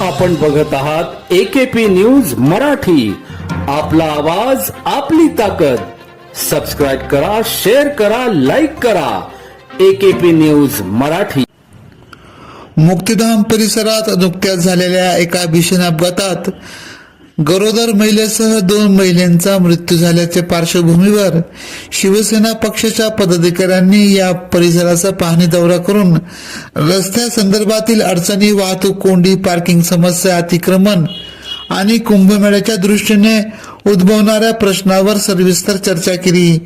आपण बघत आहात एकेपी न्यूज मराठी. आपला आवाज आपली ताकद. सबस्क्राईब करा शेअर करा लाईक करा. AKP news Marathi. मुक्तिधाम परिसरात नुकत्याच झालेल्या एका भीषण अपघातात गरोदर महिलेसह दोन महिलांचा मृत्यू झाल्याच्या पार्श्वभूमीवर शिवसेना पक्षाच्या पदाधिकाऱ्यांनी या परिसराचा पाहणी दौरा करून रस्त्यासंदर्भातील अडचणी वाहतूक कोंडी पार्किंग समस्या अतिक्रमण आणि कुंभमेळ्याच्या दृष्टीने उद्भवणाऱ्या प्रश्नावर सविस्तर चर्चा केली.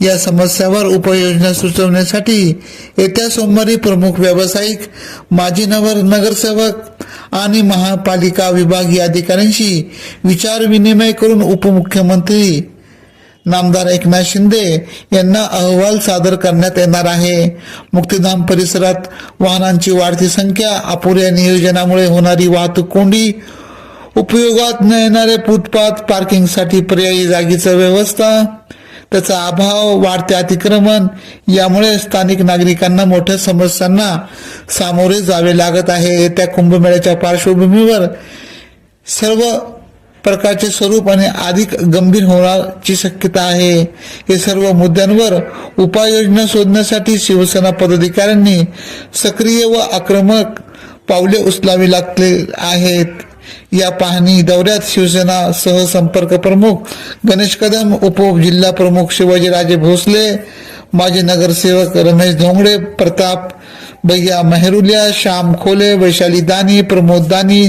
या समस्यावर उपाययोजना सुचवण्यासाठी येत्या सोमवारी प्रमुख व्यावसायिक माजी नगर नगरसेवक आणि महापालिका विभागीय अधिकाऱ्यांशी विचार विनिमय करून उपमुख्यमंत्री नामदार एकनाथ शिंदे यांना अहवाल सादर करण्यात येणार आहे. मुक्तिधाम परिसरात वाहनांची वाढती संख्या अपुऱ्या नियोजनामुळे होणारी वाहतूक कोंडी उपयोगात न येणारे फुटपाथ पार्किंगसाठी पर्यायी जागीचं व्यवस्था त्याचा अभाव वाढते अतिक्रमण यामुळे स्थानिक नागरिकांना मोठ्या समस्यांना सामोरे जावे लागत आहे. येत्या कुंभमेळ्याच्या पार्श्वभूमीवर सर्व प्रकारचे स्वरूप आणि अधिक गंभीर होण्याची शक्यता आहे. हे सर्व मुद्द्यांवर उपाययोजना शोधण्यासाठी शिवसेना पदाधिकाऱ्यांनी सक्रिय व आक्रमक पावले उचलावी लागले आहेत. या पाहणी दौऱ्यात शिवसेना सहसंपर्क प्रमुख गणेश कदम उप जिल्हा प्रमुख शिवाजीराजे भोसले माजी नगरसेवक रमेश धोंगडे प्रताप भैया मेहरुलिया श्याम खोले वैशाली दानी प्रमोद दानी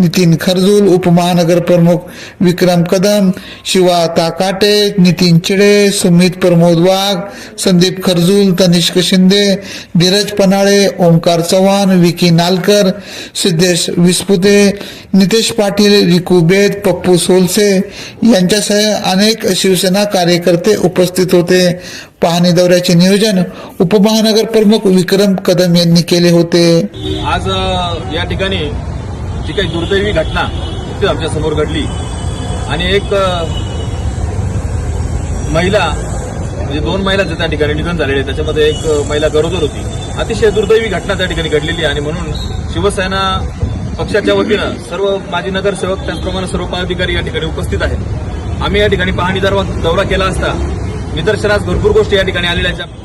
नितीन खरजूल उपमहानगर प्रमुख विक्रम कदम शिवा ताकाटे नितीन चिडे सुमित प्रमोद वाघ संदीप खरजूल तनिष्क शिंदे धीरज पनाळे ओंकार चव्हाण विकी नालकर सिद्धेश विस्पुते नितेश पाटील रिकू बेद पप्पू सोलसे यांच्यासह अनेक शिवसेना कार्यकर्ते उपस्थित होते. पाहणी दौऱ्याचे नियोजन उपमहानगर प्रमुख विक्रम कदम यांनी केले होते आज या ठिकाणी जी काही दुर्दैवी घटना ती आमच्यासमोर घडली आणि एक महिला म्हणजे दोन महिलाचं त्या ठिकाणी निधन झालेले आहे. त्याच्यामध्ये एक महिला गरोदर होती अतिशय दुर्दैवी घटना त्या ठिकाणी घडलेली आणि म्हणून शिवसेना पक्षाच्या वतीनं सर्व माजी नगरसेवक त्याचप्रमाणे सर्व पदाधिकारी या ठिकाणी उपस्थित आहेत आम्ही या ठिकाणी पाहणी दौरा दौरा केला असता निदर्शनास भरपूर गोष्टी या ठिकाणी आलेल्या आहेत.